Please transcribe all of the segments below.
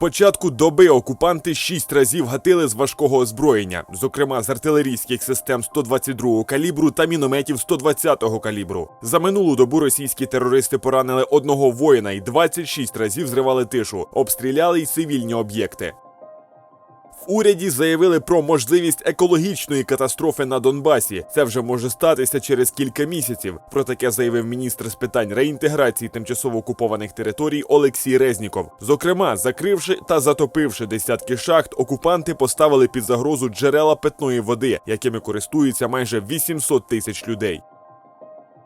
початку доби окупанти шість разів гатили з важкого озброєння, зокрема з артилерійських систем 122 калібру та мінометів 120 калібру. За минулу добу російські терористи поранили одного воїна і 26 разів зривали тишу, обстріляли й цивільні об'єкти. В уряді заявили про можливість екологічної катастрофи на Донбасі. Це вже може статися через кілька місяців. Про таке заявив міністр з питань реінтеграції тимчасово окупованих територій Олексій Резніков. Зокрема, закривши та затопивши десятки шахт, окупанти поставили під загрозу джерела питної води, якими користуються майже 800 тисяч людей.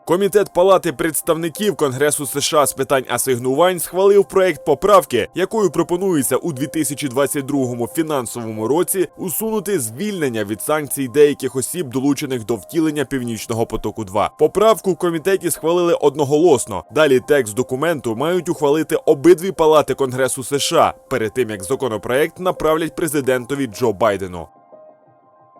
Комітет Палати представників Конгресу США з питань асигнувань схвалив проект поправки, якою пропонується у 2022 фінансовому році усунути звільнення від санкцій деяких осіб, долучених до втілення Північного потоку. 2 поправку в комітеті схвалили одноголосно. Далі текст документу мають ухвалити обидві палати Конгресу США перед тим як законопроект направлять президентові Джо Байдену.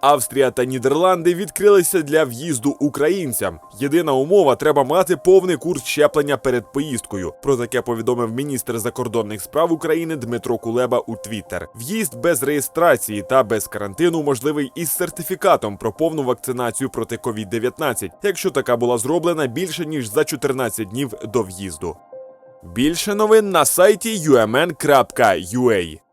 Австрія та Нідерланди відкрилися для в'їзду українцям. Єдина умова треба мати повний курс щеплення перед поїздкою. Про таке повідомив міністр закордонних справ України Дмитро Кулеба у Твіттер. В'їзд без реєстрації та без карантину можливий із сертифікатом про повну вакцинацію проти COVID-19, якщо така була зроблена більше ніж за 14 днів до в'їзду. Більше новин на сайті umn.ua